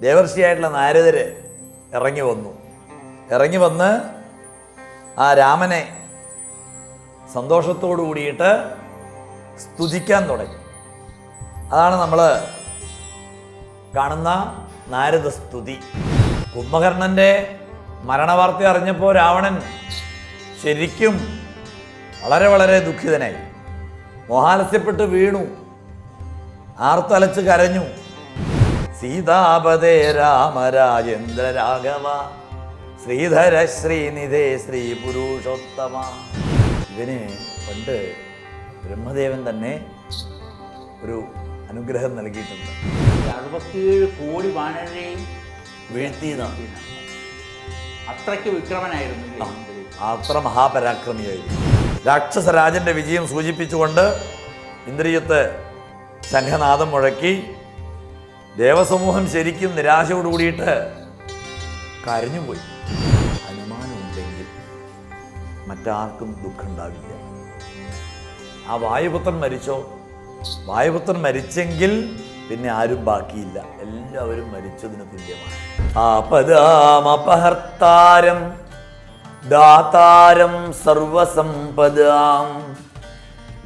ദേവർഷിയായിട്ടുള്ള നാരദര് ഇറങ്ങി വന്നു. ഇറങ്ങി വന്ന് ആ രാമനെ സന്തോഷത്തോടു കൂടിയിട്ട് സ്തുതിക്കാൻ തുടങ്ങി. അതാണ് നമ്മൾ കാണുന്ന നാരദ സ്തുതി കുംഭകർണന്റെ മരണവാർത്ത അറിഞ്ഞപ്പോൾ രാവണൻ ശരിക്കും വളരെ വളരെ ദുഃഖിതനായി. മോഹാലസ്യപ്പെട്ട് വീണു. ആർത്തലച്ച് കരഞ്ഞു. സീതാപതേ രാമരാജേന്ദ്ര രാഘവ ശ്രീധര ശ്രീനിധേ ശ്രീ പുരുഷോത്തമ. ഇവന് പണ്ട് ബ്രഹ്മദേവൻ തന്നെ ഒരു അനുഗ്രഹം നൽകിയിട്ടുണ്ട്. അറുപത്തിയേഴ് കോടി വാനരെയും വീഴ്ത്തിയതാണ്. അത്രയ്ക്ക് വിക്രമനായിരുന്നു. അത്ര മഹാപരാക്രമിയായിരുന്നു. രാക്ഷസരാജന്റെ വിജയം സൂചിപ്പിച്ചുകൊണ്ട് ഇന്ദ്രിയത്ത് ശംഖനാഥം മുഴക്കി ദേവസമൂഹം ശരിക്കും നിരാശയോട് കൂടിയിട്ട് കരഞ്ഞുപോയി. അനുമാനമുണ്ടെങ്കിൽ മറ്റാർക്കും ദുഃഖം ഉണ്ടാവില്ല ആ വായുപുത്രൻ മരിച്ചോ? വായുപുത്രൻ മരിച്ചെങ്കിൽ പിന്നെ ആരും ബാക്കിയില്ല. എല്ലാവരും മരിച്ചതിന് തുല്യമാണ്. ആപദാമപഹർത്താരം ദാതാരം സർവസമ്പദാം.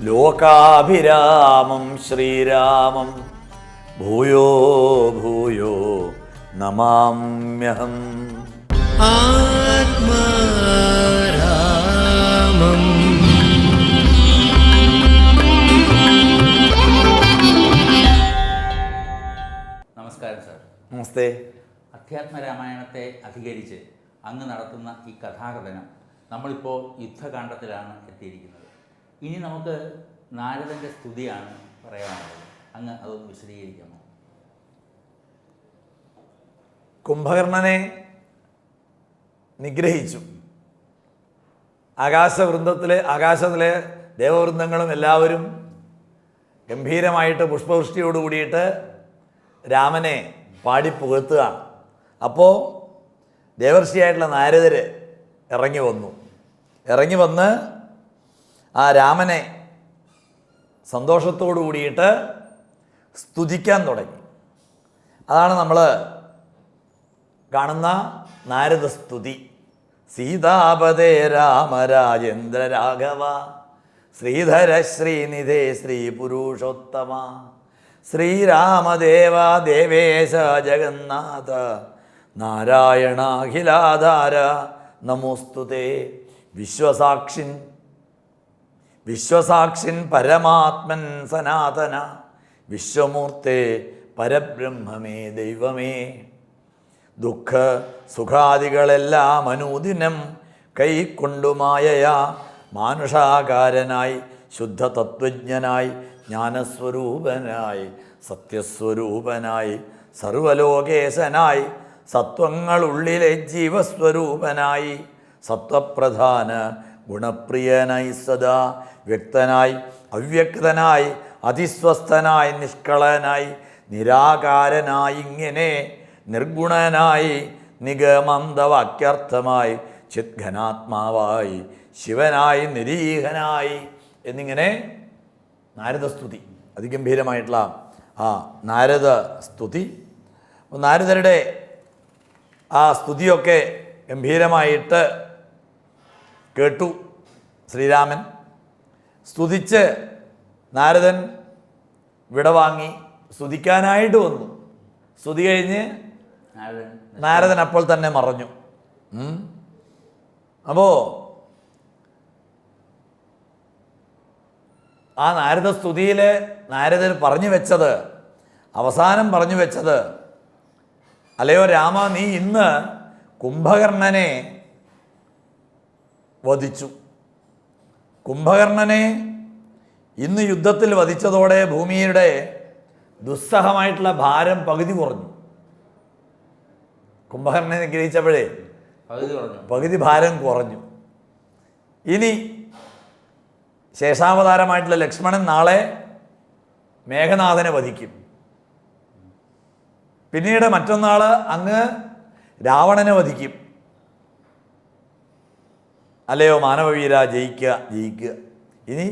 ലോകാഭിരാമം ശ്രീരാമം. ഭൂയോ ഭൂയോ നമാമ്യഹം. ആത്മാരാമം. നമസ്കാരം സാർ. നമസ്തേ. അധ്യാത്മരാമായണത്തെ അധികരിച്ച് അങ്ങ് നടത്തുന്ന ഈ കഥാകഥനം നമ്മളിപ്പോൾ യുദ്ധകാണ്ഡത്തിലാണ് എത്തിയിരിക്കുന്നത്. ഇനി നമുക്ക് നാരദന്റെ സ്തുതിയാണ് പറയാനുള്ളത്. അങ്ങ് അതൊന്ന് വിശദീകരിക്കാമോ? കുംഭകർണനെ നിഗ്രഹിച്ചു. ആകാശവൃന്ദത്തിലെ ആകാശത്തിലെ ദേവവൃന്ദങ്ങളും എല്ലാവരും ഗംഭീരമായിട്ട് പുഷ്പവൃഷ്ടിയോട് കൂടിയിട്ട് രാമനെ പാടി പുകഴ്ത്തുകയാണ് അപ്പോൾ ദേവർഷിയായിട്ടുള്ള നാരദർ ഇറങ്ങി വന്നു. ഇറങ്ങി വന്ന് ആ രാമനെ സന്തോഷത്തോടു കൂടിയിട്ട് സ്തുതിക്കാൻ തുടങ്ങി. അതാണ് നമ്മൾ കാണുന്ന നാരദ സ്തുതി സീതാപതേ രാമരാജേന്ദ്ര രാഘവ ശ്രീധര ശ്രീനിധേ ശ്രീ പുരുഷോത്തമ ശ്രീരാമദേവ ദേവേശ ജഗന്നാഥ നാരായണാഖിലാധാര നമോസ്തുതേ വിശ്വസാക്ഷിൻ വിശ്വസാക്ഷിൻ പരമാത്മൻ സനാതന. വിശ്വമൂർത്തേ പരബ്രഹ്മമേ ദൈവമേ. ദുഃഖ സുഖാദികളെല്ലാം അനുദിനം കൈക്കൊണ്ടുമായയാ മാനുഷാകാരനായി ശുദ്ധ തത്വജ്ഞനായി ജ്ഞാനസ്വരൂപനായി സത്യസ്വരൂപനായി സർവലോകേശനായി സത്വങ്ങളുള്ളിലെ ജീവസ്വരൂപനായി സത്വപ്രധാന ഗുണപ്രിയനായി സദാ വ്യക്തനായി അവ്യക്തനായി അതിസ്വസ്ഥനായി നിഷ്കളനായി നിരാകാരനായി ഇങ്ങനെ നിർഗുണനായി നിഗമന്തവാക്യാർത്ഥമായി ചിദ്ഘനാത്മാവായി ശിവനായി നിരീഹനായി എന്നിങ്ങനെ നാരദസ്തുതി അതിഗംഭീരമായിട്ടുള്ള ആ നാരദ സ്തുതി നാരദരുടെ ആ സ്തുതിയൊക്കെ ഗംഭീരമായിട്ട് കേട്ടു ശ്രീരാമൻ. സ്തുതിച്ച് നാരദൻ വിടവാങ്ങി സ്തുതിക്കാനായിട്ട് വന്നു. സ്തുതി കഴിഞ്ഞ് നാരദൻ അപ്പോൾ തന്നെ മറഞ്ഞു. അപ്പോൾ അപ്പോ ആ നാരദ സ്തുതിയിൽ നാരദൻ പറഞ്ഞു വെച്ചത് അവസാനം പറഞ്ഞു വെച്ചത് അല്ലയോ രാമ നീ ഇന്ന് കുംഭകർണനെ വധിച്ചു. കുംഭകർണനെ ഇന്ന് യുദ്ധത്തിൽ വധിച്ചതോടെ ഭൂമിയുടെ ദുസ്സഹമായിട്ടുള്ള ഭാരം പകുതി കുറഞ്ഞു. കുംഭകർണനെ നിഗ്രഹിച്ചപ്പോഴേ പകുതി ഭാരം കുറഞ്ഞു. ഇനി ശേഷാവതാരമായിട്ടുള്ള ലക്ഷ്മണൻ നാളെ മേഘനാഥനെ വധിക്കും. പിന്നീട് മറ്റന്നാൾ അങ്ങ് രാവണനെ വധിക്കും. അല്ലയോ മാനവവീര ജയിക്കുക ജയിക്കുക. ഇനി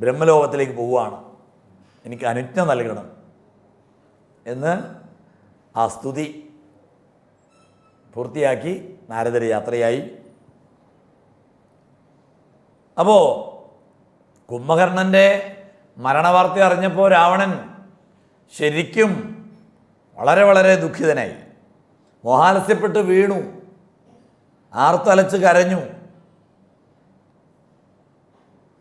ബ്രഹ്മലോകത്തിലേക്ക് പോവുകയാണ്. എനിക്ക് അനുജ്ഞ നൽകണം. എന്ന് ആ സ്തുതി പൂർത്തിയാക്കി നാരദർ യാത്രയായി. അപ്പോൾ കുംഭകർണന്റെ മരണവാർത്ത അറിഞ്ഞപ്പോൾ രാവണൻ ശരിക്കും വളരെ വളരെ ദുഃഖിതനായി. മോഹാലസ്യപ്പെട്ട് വീണു. ആർത്തലച്ച് കരഞ്ഞു.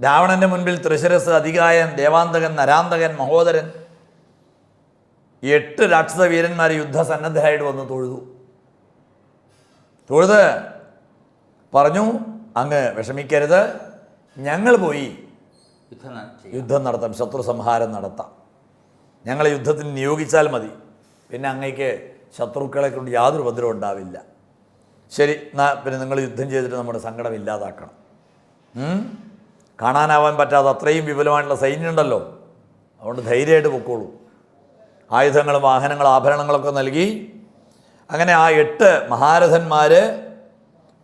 രാവണന്റെ മുൻപിൽ തൃശിരസ് അധികായൻ ദേവാന്തകൻ നരാന്തകൻ മഹോദരൻ. എട്ട് രാക്ഷസ വീരന്മാർ യുദ്ധസന്നദ്ധരായിട്ട് വന്ന് തൊഴുതു. തൊഴുത് പറഞ്ഞു അങ്ങ് വിഷമിക്കരുത്. ഞങ്ങൾ പോയി യുദ്ധം നടത്താം ശത്രു സംഹാരം നടത്താം ഞങ്ങളെ യുദ്ധത്തിന് നിയോഗിച്ചാൽ മതി. പിന്നെ അങ്ങേക്ക് ശത്രുക്കളെ കൊണ്ട് യാതൊരു ഉപദ്രവം ഉണ്ടാവില്ല. ശരി എന്നാ പിന്നെ നിങ്ങൾ യുദ്ധം ചെയ്തിട്ട് നമ്മുടെ സങ്കടം ഇല്ലാതാക്കണം? കാണാനാവാൻ പറ്റാതെ അത്രയും വിപുലമായിട്ടുള്ള സൈന്യമുണ്ടല്ലോ. അതുകൊണ്ട് ധൈര്യമായിട്ട് പൊക്കോളൂ. ആയുധങ്ങളും വാഹനങ്ങളും ആഭരണങ്ങളൊക്കെ നൽകി അങ്ങനെ ആ എട്ട് മഹാരഥന്മാർ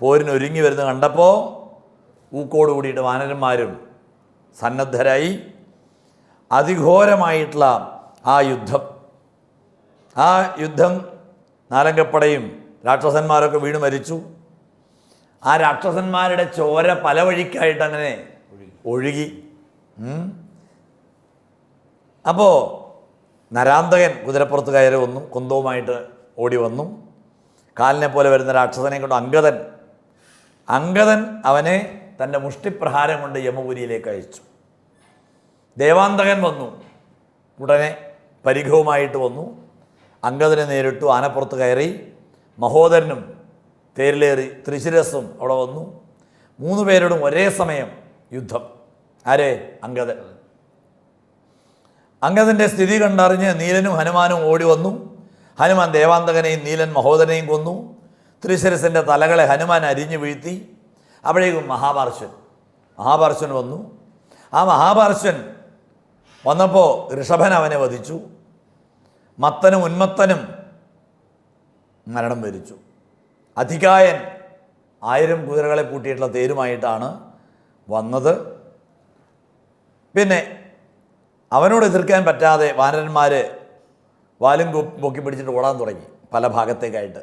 പോരിനൊരുങ്ങി വരുന്ന കണ്ടപ്പോൾ ഊക്കോട് കൂടിയിട്ട് വാനരന്മാരും സന്നദ്ധരായി അതിഘോരമായിട്ടുള്ള ആ യുദ്ധം. ആ യുദ്ധം നാലങ്കപ്പടയും രാക്ഷസന്മാരൊക്കെ വീണ് മരിച്ചു. ആ രാക്ഷസന്മാരുടെ ചോര പല വഴിക്കായിട്ട് അങ്ങനെ ഒഴുകി. അപ്പോൾ നരാന്തകൻ കുതിരപ്പുറത്ത് കയറി വന്നു. കുന്തവുമായിട്ട് ഓടി വന്നു. കാലിനെ പോലെ വരുന്ന രാക്ഷസനെ കൊണ്ട് അങ്കദൻ അങ്കദൻ അവനെ തന്റെ മുഷ്ടിപ്രഹാരം കൊണ്ട് യമപുരിയിലേക്ക് അയച്ചു. ദേവാന്തകൻ വന്നു. ഉടനെ പരിഘവുമായിട്ട് വന്നു. അങ്കദനെ നേരിട്ടു. ആനപ്പുറത്ത് കയറി. മഹോദരനും തേരിലേറി ത്രിശിരസും അവിടെ വന്നു. മൂന്ന് പേരോടും ഒരേ സമയം യുദ്ധം. ആരെ? അങ്കദൻ. അങ്കദന്റെ സ്ഥിതി കണ്ടറിഞ്ഞ് നീലനും ഹനുമാനും ഓടി വന്നു. ഹനുമാൻ ദേവാന്തകനെയും നീലൻ മഹോദരനെയും കൊന്നു. ത്രിശിരസിന്റെ തലകളെ ഹനുമാൻ അരിഞ്ഞു വീഴ്ത്തി. അപ്പോഴേക്കും മഹാപാർശ്വൻ മഹാപാർശ്വൻ വന്നു. ആ മഹാപാർശ്വൻ വന്നപ്പോൾ ഋഷഭൻ അവനെ വധിച്ചു. മത്തനും ഉന്മത്തനും മരണം വരിച്ചു. അധികായൻ ആയിരം കുതിരകളെ പൂട്ടിയിട്ടുള്ള തേരുമായിട്ടാണ് വന്നത്. പിന്നെ അവനോട് എതിർക്കാൻ പറ്റാതെ വാനരന്മാർ വാലും പൊക്കി പിടിച്ചിട്ട് ഓടാൻ തുടങ്ങി പല ഭാഗത്തേക്കായിട്ട്.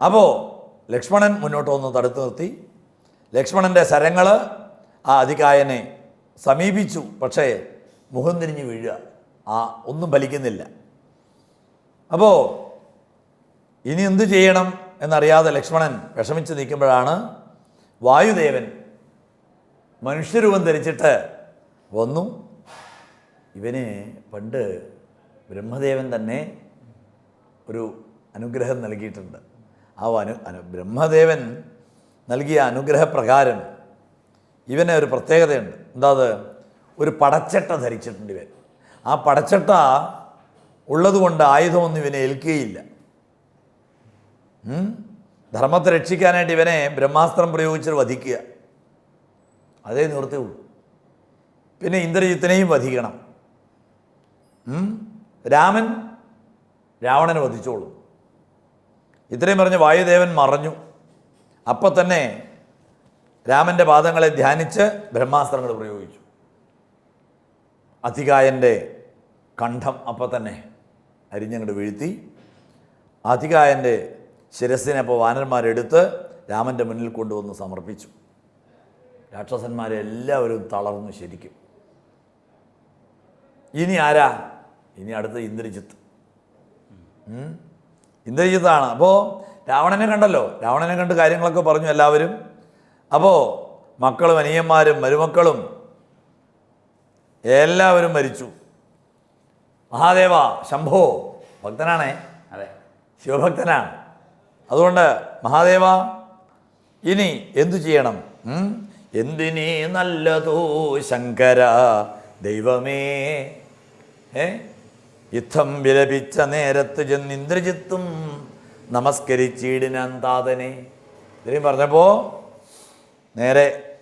അപ്പോൾ ലക്ഷ്മണൻ മുന്നോട്ട് വന്ന് തടുത്തു നിർത്തി. ലക്ഷ്മണന്റെ ശരങ്ങൾ ആ അധികായനെ സമീപിച്ചു. പക്ഷേ മുഖം തിരിഞ്ഞ് വീഴുക ആ ഒന്നും ഫലിക്കുന്നില്ല. അപ്പോൾ ഇനി എന്തു ചെയ്യണം എന്നറിയാതെ ലക്ഷ്മണൻ വിഷമിച്ച് നിൽക്കുമ്പോഴാണ് വായുദേവൻ മനുഷ്യരൂപം ധരിച്ചിട്ട് വന്നു. ഇവന് പണ്ട് ബ്രഹ്മദേവൻ തന്നെ ഒരു അനുഗ്രഹം നൽകിയിട്ടുണ്ട്. ആ അനു അനു ബ്രഹ്മദേവൻ നൽകിയ അനുഗ്രഹപ്രകാരം ഇവന് ഒരു പ്രത്യേകതയുണ്ട്. എന്താ അത്? ഒരു പടച്ചട്ട ധരിച്ചിട്ടുണ്ട് ഇവൻ. ആ പടച്ചട്ട ഉള്ളതുകൊണ്ട് ആയുധമൊന്നും ഇവനെ ഏൽക്കുകയില്ല? ധർമ്മത്തെ രക്ഷിക്കാനായിട്ട് ഇവനെ ബ്രഹ്മാസ്ത്രം പ്രയോഗിച്ചിട്ട് വധിക്കുക. അതേ നിവൃത്തിയുള്ളൂ പിന്നെ ഇന്ദ്രജിത്തിനെയും വധിക്കണം? രാമൻ രാവണനെ വധിച്ചോളൂ. ഇത്രയും പറഞ്ഞ് വായുദേവൻ മറഞ്ഞു. അപ്പം തന്നെ രാമന്റെ പാദങ്ങളെ ധ്യാനിച്ച് ബ്രഹ്മാസ്ത്രങ്ങൾ പ്രയോഗിച്ചു. അധികായന്റെ കണ്ഠം അപ്പം തന്നെ അരിഞ്ഞങ്ങോട്ട് വീഴ്ത്തി. അധികായന്റെ ശിരസിനെ അപ്പോൾ വാനന്മാരെടുത്ത് രാമന്റെ മുന്നിൽ കൊണ്ടുവന്ന് സമർപ്പിച്ചു. രാക്ഷസന്മാരെ എല്ലാവരും തളർന്നു ശരിക്കും. ഇനി ആരാ? ഇനി അടുത്ത ഇന്ദ്രജിത്ത്. ഇന്ദ്രജിത്താണ്. അപ്പോൾ രാവണനെ കണ്ടല്ലോ. രാവണനെ കണ്ട് കാര്യങ്ങളൊക്കെ പറഞ്ഞു എല്ലാവരും. അപ്പോൾ മക്കളും അനിയന്മാരും മരുമക്കളും എല്ലാവരും മരിച്ചു. മഹാദേവ ശംഭോ ഭക്തനാണേ? അതെ. ശിവഭക്തനാണ്. അതുകൊണ്ട് മഹാദേവ ഇനി എന്തു ചെയ്യണം? എന്തിനീ നല്ലതോ ശങ്കര? ദൈവമേ. ഏ? യുദ്ധം വിലപിച്ച നേരത്ത് ചെന്ന് ഇന്ദ്രജിത്തും നമസ്കരിച്ചിടിനാൻ താതനെ ഇത്രയും പറഞ്ഞപ്പോൾ നേരെ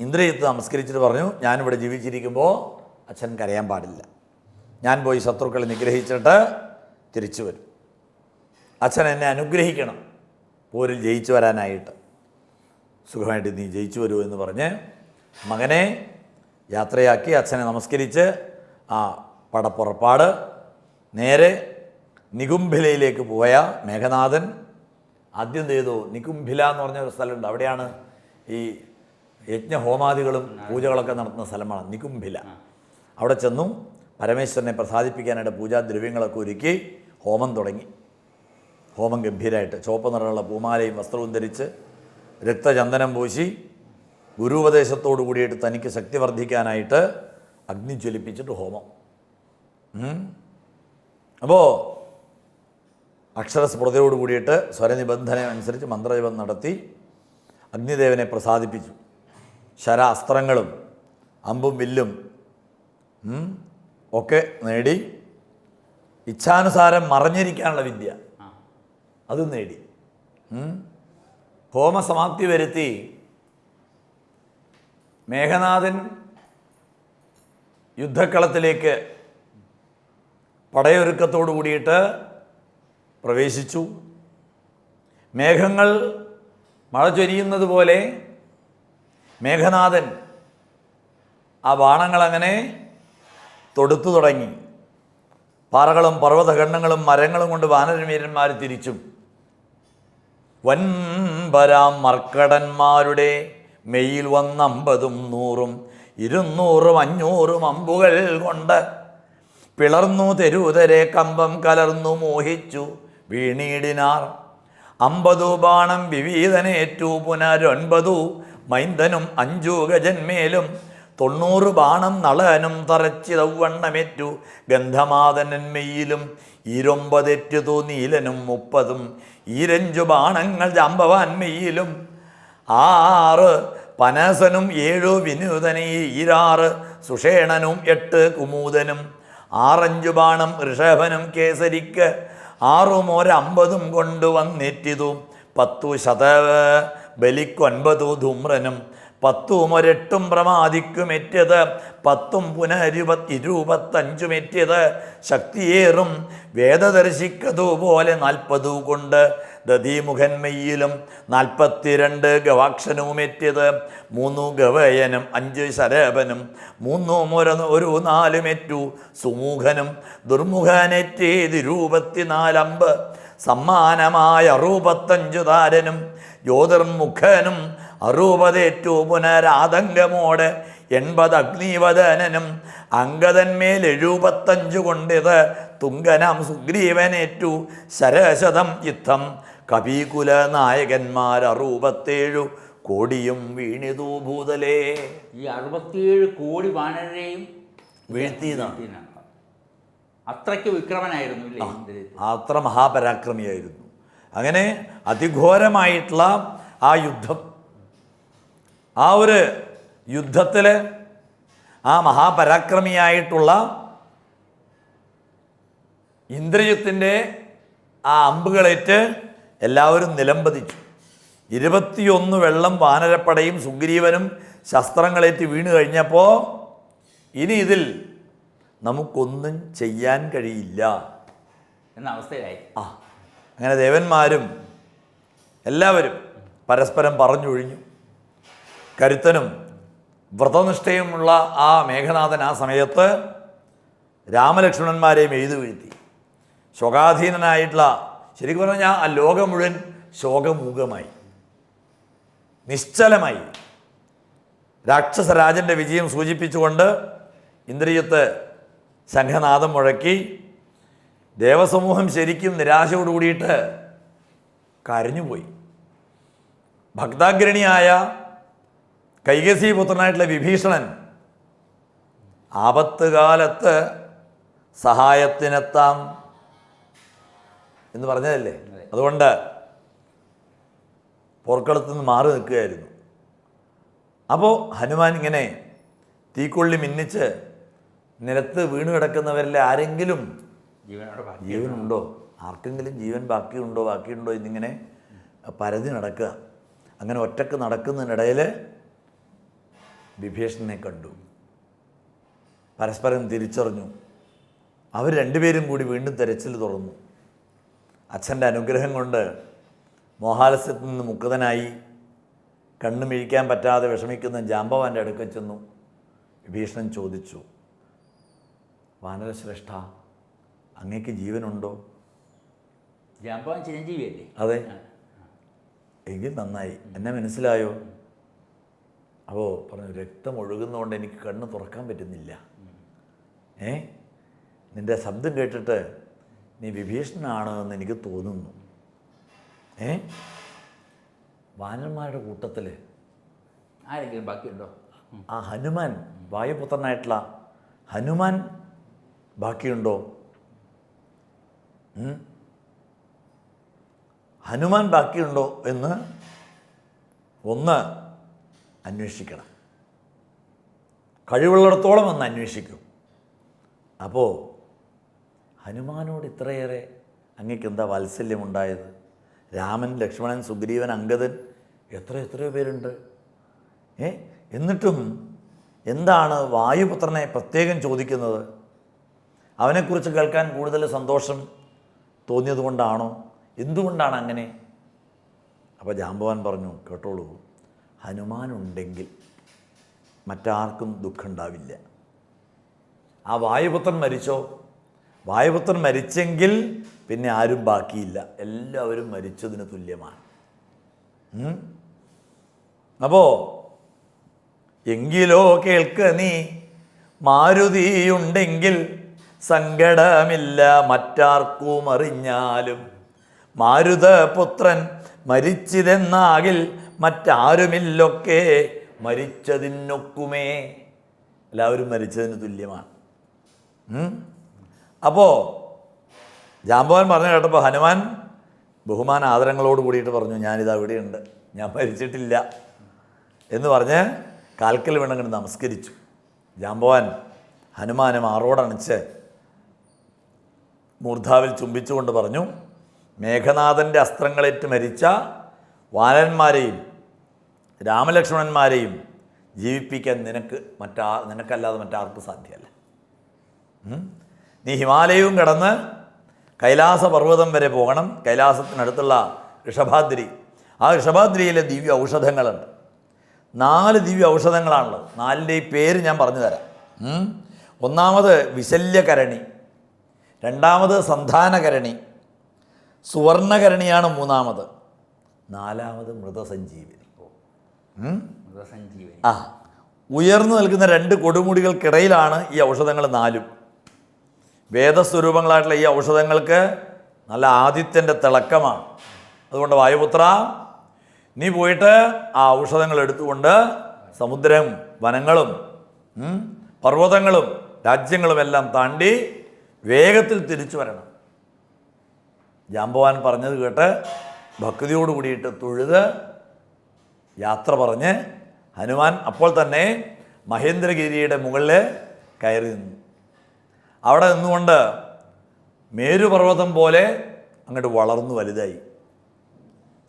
ഇന്ദ്രജിത്ത് നമസ്കരിച്ചിട്ട് പറഞ്ഞു ഞാനിവിടെ ജീവിച്ചിരിക്കുമ്പോൾ അച്ഛൻ കരയാൻ പാടില്ല. ഞാൻ പോയി ശത്രുക്കളെ നിഗ്രഹിച്ചിട്ട് തിരിച്ചു വരും. അച്ഛൻ എന്നെ അനുഗ്രഹിക്കണം. പോരിൽ ജയിച്ചു വരാനായിട്ട്. സുഖമായിട്ട് നീ ജയിച്ചു വരൂ എന്ന് പറഞ്ഞ് മകനെ യാത്രയാക്കി അച്ഛനെ നമസ്കരിച്ച് ആ പടപ്പുറപ്പാട് നേരെ നികുംഭിലയിലേക്ക് പോയ മേഘനാഥൻ ആദ്യം ചെയ്തു നികുംഭില എന്ന് പറഞ്ഞ ഒരു സ്ഥലമുണ്ട്. അവിടെയാണ് ഈ യജ്ഞഹോമാദികളും പൂജകളൊക്കെ നടത്തുന്ന സ്ഥലമാണ് നികുംഭില. അവിടെ ചെന്നു പരമേശ്വരനെ പ്രസാദിപ്പിക്കാനായിട്ട് പൂജാദ്രവ്യങ്ങളൊക്കെ ഒരുക്കി ഹോമം തുടങ്ങി. ഹോമം ഗംഭീരമായിട്ട് ചുവപ്പ് നിറമുള്ള പൂമാലയും വസ്ത്രവും ധരിച്ച് രക്തചന്ദനം പൂശി ഗുരുപദേശത്തോടു കൂടിയിട്ട് തനിക്ക് ശക്തി വർദ്ധിക്കാനായിട്ട് അഗ്നി ജ്വലിപ്പിച്ചിട്ട് ഹോമം. അപ്പോൾ അക്ഷരസ്മൃതയോട് കൂടിയിട്ട് സ്വരനിബന്ധന അനുസരിച്ച് മന്ത്രജപം നടത്തി അഗ്നിദേവനെ പ്രസാദിപ്പിച്ചു. ശരാസ്ത്രങ്ങളും അമ്പും വില്ലും ഒക്കെ നേടി ഇച്ഛാനുസാരം മറഞ്ഞിരിക്കാനുള്ള വിദ്യ. അതും നേടി. ഹോമസമാപ്തി വരുത്തി മേഘനാഥൻ യുദ്ധക്കളത്തിലേക്ക് പടയൊരുക്കത്തോടു കൂടിയിട്ട് പ്രവേശിച്ചു. മേഘങ്ങൾ മഴ ചൊരിയുന്നത് പോലെ മേഘനാഥൻ ആ ബാണങ്ങളങ്ങനെ തൊടുത്തു തുടങ്ങി. പാറകളും പർവതഖണ്ഡങ്ങളും മരങ്ങളും കൊണ്ട് വാനരവീരന്മാർ തിരിച്ചും. വൻപരാം മർക്കടന്മാരുടെ മെയിൽ വന്നമ്പതും നൂറും ഇരുന്നൂറും അഞ്ഞൂറും അമ്പുകൾ കൊണ്ട് പിളർന്നു തെരുതരെ കമ്പം കലർന്നു മോഹിച്ചു വീണീടിനാർ. അമ്പതു ബാണം വിവീതനേറ്റു പുനരൊൻപതു മൈന്ദനും അഞ്ചു ഗജന്മേലും. തൊണ്ണൂറ് ബാണം നളനും തറച്ചിതവണ്ണമേറ്റു ഗന്ധമാതനന്മയിലും ഈരൊമ്പതെറ്റു നീലനും മുപ്പതും. ഈരഞ്ചു ബാണങ്ങൾ ജാമ്പവാൻമയിലും ആറ് പനസനും ഏഴു വിനൂതനെ ഈരാറ് സുഷേണനും എട്ട് കുമൂദനും ആറഞ്ചു ബാണം ഋഷഭനും കേസരിക്ക്. ആറും ഒരമ്പതും കൊണ്ടുവന്നെറ്റിതു പത്തു ശത ബലിക്കൊൻപതു ധൂമ്രനും. പത്തും ഒരെട്ടും പ്രമാദിക്കുമെറ്റിയത് പത്തും പുനരുപത് ഇരുപത്തഞ്ചുമെറ്റിയത് ശക്തിയേറും വേദദർശിക്കതുപോലെ നാൽപ്പതു കൊണ്ട് ദധീമുഖന്മയിലും നാൽപ്പത്തിരണ്ട് ഗവാക്ഷനുമെറ്റിയത് മൂന്നു ഗവയനും അഞ്ച് ശരഭനും ഒരു ഒരു നാലുമെറ്റു സുമുഖനും നാലമ്പ് സമ്മാനമായ അറുപത്തഞ്ചു താരനും ജ്യോതിർമുഖനും അറുപതേറ്റു പുനരാതങ്കമോട് എൺപത് അഗ്നിവദനനും അങ്കതന്മേൽ എഴുപത്തഞ്ചു കൊണ്ടിത് തുങ്കനം സുഗ്രീവനേറ്റു ശരശതം യുദ്ധം. കപീകുല നായകന്മാർ അറുപത്തേഴു കോടിയും വീണിതു ഭൂതലേ. ഈ അറുപത്തിയേഴ് കോടി വാനരെയും വീഴ്ത്തിയതാണ്. അത്രയ്ക്ക് വിക്രമനായിരുന്നു അത്ര മഹാപരാക്രമിയായിരുന്നു. അങ്ങനെ അതിഘോരമായിട്ടുള്ള ആ യുദ്ധം ആ ഒരു യുദ്ധത്തിൽ ആ മഹാപരാക്രമിയായിട്ടുള്ള ഇന്ദ്രജിത്തിന്റെ ആ അമ്പുകളേറ്റ് എല്ലാവരും നിലംപതിച്ചു. ഇരുപത്തിയൊന്ന് വെള്ളം വാനരപ്പടയും സുഗ്രീവനും ശസ്ത്രങ്ങളേറ്റ് വീണ് കഴിഞ്ഞപ്പോൾ ഇനി ഇതിൽ നമുക്കൊന്നും ചെയ്യാൻ കഴിയില്ല. എന്ന അവസ്ഥയിലായി. ആ അങ്ങനെ ദേവന്മാരും എല്ലാവരും പരസ്പരം പറഞ്ഞൊഴിഞ്ഞു. കരുത്തനും വ്രതനിഷ്ഠയുമുള്ള ആ മേഘനാഥൻ ആ സമയത്ത് രാമലക്ഷ്മണന്മാരെയും എഴുതു വീഴ്ത്തി. ശോകാധീനനായിട്ടുള്ള ശരിക്കും പറഞ്ഞാൽ ആ ലോകം മുഴുവൻ ശോകമൂകമായി. നിശ്ചലമായി. രാക്ഷസരാജന്റെ വിജയം സൂചിപ്പിച്ചുകൊണ്ട് ഇന്ദ്രിയത്ത് ശംഖനാഥം മുഴക്കി. ദേവസമൂഹം ശരിക്കും നിരാശയോടുകൂടിയിട്ട് കരഞ്ഞുപോയി. ഭക്താഗ്രണിയായ കൈകസി പുത്രനായിട്ടുള്ള വിഭീഷണൻ ആപത്ത് കാലത്ത് സഹായത്തിനെത്താം എന്ന് പറഞ്ഞതല്ലേ? അതുകൊണ്ട് പോർക്കളത്ത് നിന്ന് മാറി നിൽക്കുകയായിരുന്നു. അപ്പോൾ ഹനുമാൻ ഇങ്ങനെ തീക്കൊള്ളി മിന്നിച്ച് നിലത്ത് വീണ് കിടക്കുന്നവരിൽ ആരെങ്കിലും ജീവനുണ്ടോ? ആർക്കെങ്കിലും ജീവൻ ബാക്കിയുണ്ടോ? ബാക്കിയുണ്ടോ എന്നിങ്ങനെ പരതി നടക്കുക. അങ്ങനെ ഒറ്റയ്ക്ക് നടക്കുന്നതിനിടയിൽ വിഭീഷണനെ കണ്ടു. പരസ്പരം തിരിച്ചറിഞ്ഞു. അവർ രണ്ടുപേരും കൂടി വീണ്ടും തെരച്ചിൽ തുറന്നു. അച്ഛന്റെ അനുഗ്രഹം കൊണ്ട് മോഹാലസ്യത്തിൽ നിന്ന് മുക്തനായി കണ്ണു മിഴിക്കാൻ പറ്റാതെ വിഷമിക്കുന്ന ജാമ്പവാന്റെ അടുക്കൽ ചെന്നു. വിഭീഷണൻ ചോദിച്ചു വാനരശ്രേഷ്ഠ അങ്ങേക്ക് ജീവനുണ്ടോ? ജാമ്പവാൻ ചിരഞ്ജീവിയല്ലേ? അതെ. എങ്കിൽ നന്നായി. എന്നെ മനസ്സിലായോ? അപ്പോൾ പറഞ്ഞു രക്തം ഒഴുകുന്നതുകൊണ്ട് എനിക്ക് കണ്ണ് തുറക്കാൻ പറ്റുന്നില്ല. ഏ? നിന്റെ ശബ്ദം കേട്ടിട്ട് നീ വിഭീഷണനാണ് എന്ന് എനിക്ക് തോന്നുന്നു. ഏ? വാനന്മാരുടെ കൂട്ടത്തിൽ ആരെങ്കിലും ബാക്കിയുണ്ടോ. ആ ഹനുമാൻ വായുപുത്രനായിട്ടുള്ള ഹനുമാൻ ബാക്കിയുണ്ടോ? ഹനുമാൻ ബാക്കിയുണ്ടോ എന്ന് ഒന്ന് അന്വേഷിക്കണം. കഴിവുള്ളിടത്തോളം ഒന്ന് അന്വേഷിക്കും. അപ്പോൾ ഹനുമാനോട് ഇത്രയേറെ അങ്ങക്ക് എന്താ വാത്സല്യമുണ്ടായത്? രാമൻ ലക്ഷ്മണൻ സുഗ്രീവൻ അങ്കദൻ എത്ര എത്രയോ പേരുണ്ട്. ഏ? എന്നിട്ടും എന്താണ് വായുപുത്രനെ പ്രത്യേകം ചോദിക്കുന്നത്? അവനെക്കുറിച്ച് കേൾക്കാൻ കൂടുതൽ സന്തോഷം തോന്നിയതുകൊണ്ടാണോ? എന്തുകൊണ്ടാണ് അങ്ങനെ? അപ്പോൾ ജാമ്പവാൻ പറഞ്ഞു കേട്ടോളൂ. ഹനുമാനുണ്ടെങ്കിൽ മറ്റാർക്കും ദുഃഖമുണ്ടാവില്ല. ആ വായുപുത്രൻ മരിച്ചോ? വായുപുത്രൻ മരിച്ചെങ്കിൽ പിന്നെ ആരും ബാക്കിയില്ല. എല്ലാവരും മരിച്ചതിന് തുല്യമാണ്. അപ്പോൾ അപ്പോ എങ്കിലോ കേൾക്ക നീ മാരുതിയുണ്ടെങ്കിൽ സങ്കടമില്ല മറ്റാർക്കും അറിഞ്ഞാലും. മാരുതപുത്രൻ മരിച്ചിതെന്നാകിൽ മറ്റാരുമില്ലൊക്കെ മരിച്ചതിനൊക്കുമേ. എല്ലാവരും മരിച്ചതിന് തുല്യമാണ്. അപ്പോ അപ്പോൾ ജാമ്പവാൻ പറഞ്ഞു കേട്ടപ്പോൾ ഹനുമാൻ ബഹുമാന ആദരങ്ങളോട് കൂടിയിട്ട് പറഞ്ഞു ഞാനിതാ ഇവിടെയുണ്ട്. ഞാൻ മരിച്ചിട്ടില്ല. എന്ന് പറഞ്ഞ് കാൽക്കൽ വീണങ്ങണ്ട് നമസ്കരിച്ചു. ജാമ്പവാൻ ഹനുമാനെ മാറോടണച്ച് മൂർധാവിൽ ചുംബിച്ചുകൊണ്ട് പറഞ്ഞു മേഘനാഥന്റെ അസ്ത്രങ്ങളേറ്റ് മരിച്ച വാനന്മാരെയും രാമലക്ഷ്മണന്മാരെയും ജീവിപ്പിക്കാൻ നിനക്ക് മറ്റാ നിനക്കല്ലാതെ മറ്റാർക്കും സാധ്യമല്ല. നീ ഹിമാലയവും കടന്ന് കൈലാസ പർവതം വരെ പോകണം. കൈലാസത്തിനടുത്തുള്ള ഋഷഭാദ്രി. ആ ഋഷഭാദ്രിയിലെ ദിവ്യ ഔഷധങ്ങളുണ്ട്. നാല് ദിവ്യ ഔഷധങ്ങളാണുള്ളത്. നാലിന്റെയും പേര് ഞാൻ പറഞ്ഞു തരാം? ഒന്നാമത് വിശല്യകരണി. രണ്ടാമത് സന്ധാനകരണി. സുവർണകരണിയാണ് മൂന്നാമത്. നാലാമത്? മൃതസഞ്ജീവനി. ആ ഉയർന്നു നിൽക്കുന്ന രണ്ട് കൊടുമുടികൾക്കിടയിലാണ് ഈ ഔഷധങ്ങൾ നാലും. വേദസ്വരൂപങ്ങളായിട്ടുള്ള ഈ ഔഷധങ്ങൾക്ക് നല്ല ആദിത്യന്റെ തിളക്കമാണ്. അതുകൊണ്ട് വായുപുത്ര നീ പോയിട്ട് ആ ഔഷധങ്ങൾ എടുത്തുകൊണ്ട് സമുദ്രം വനങ്ങളും പർവതങ്ങളും രാജ്യങ്ങളും എല്ലാം താണ്ടി വേഗത്തിൽ തിരിച്ചു വരണം. ജാംബവാൻ പറഞ്ഞത് കേട്ട് ഭക്തിയോട് കൂടിയിട്ട് തൊഴുത് യാത്ര പറഞ്ഞ് ഹനുമാൻ അപ്പോൾ തന്നെ മഹേന്ദ്രഗിരിയുടെ മുകളിൽ കയറി നിന്നു. അവിടെ നിന്നുകൊണ്ട് മേരുപർവതം പോലെ അങ്ങോട്ട് വളർന്നു വലുതായി.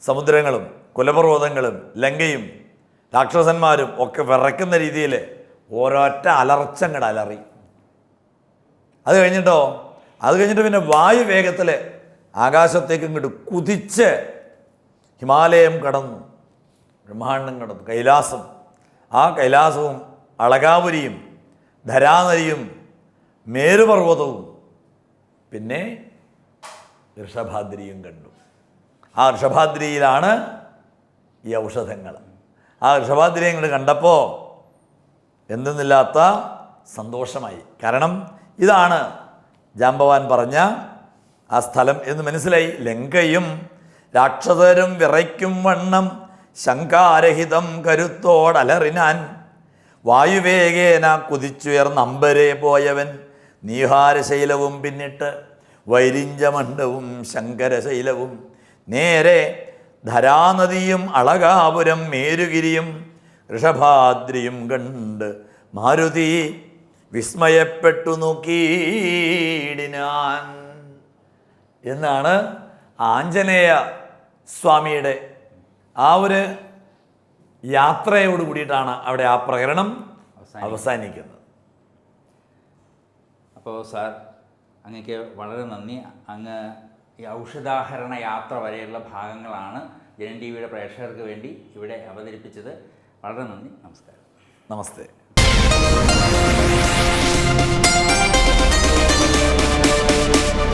സമുദ്രങ്ങളും കുലപർവതങ്ങളും ലങ്കയും രാക്ഷസന്മാരും ഒക്കെ വിറയ്ക്കുന്ന രീതിയിൽ ഓരോറ്റ അലർച്ച അങ്ങോട്ട് അലറി. അത് കഴിഞ്ഞിട്ടോ? അത് കഴിഞ്ഞിട്ട് പിന്നെ വായു വേഗത്തിൽ ആകാശത്തേക്ക് ഇങ്ങോട്ട് കുതിച്ച് ഹിമാലയം കടന്നു. ബ്രഹ്മാണ്ടം കടന്നു കൈലാസം ആ കൈലാസവും അളകാപുരിയും ധരാനരിയും മേരുപർവതവും. പിന്നെ ഋഷഭാദ്രിയും കണ്ടു. ആ ഋഷഭാദ്രിയിലാണ് ഈ ഔഷധങ്ങൾ. ആ ഇങ്ങോട്ട് കണ്ടപ്പോൾ എന്തെന്നില്ലാത്ത സന്തോഷമായി. കാരണം ഇതാണ് ജാമ്പവാൻ പറഞ്ഞ ആ സ്ഥലം എന്ന് മനസ്സിലായി. ലങ്കയും രാക്ഷസരും വിറയ്ക്കും വണ്ണം ശങ്കാരഹിതം കരുത്തോടലറിനാൻ വായുവേഗേന കുതിച്ചുയർന്ന അമ്പരെ പോയവൻ നീഹാരശൈലവും പിന്നിട്ട് വൈരിഞ്ചമണ്ഡവും ശങ്കരശൈലവും. നേരെ ധരാനദിയും അളകാപുരം മേരുഗിരിയും ഋഷഭാദ്രിയും കണ്ട് മാരുതി വിസ്മയപ്പെട്ടു നോക്കിയിടിനാൻ. എന്നാണ് ആഞ്ജനേയ സ്വാമിയുടെ ആ ഒരു യാത്രയോട് കൂടിയിട്ടാണ് അവിടെ ആ പ്രകരണം അവസാനിക്കുന്നത്. അവസാനിക്കുന്നത്. അപ്പോൾ സാർ അങ്ങക്ക് വളരെ നന്ദി. അങ്ങ് ഈ ഔഷധാഹരണ യാത്ര വരെയുള്ള ഭാഗങ്ങളാണ് ജനൻ ടി വിയുടെ പ്രേക്ഷകർക്ക് വേണ്ടി ഇവിടെ അവതരിപ്പിച്ചത്. വളരെ നന്ദി. നമസ്കാരം. നമസ്തേ.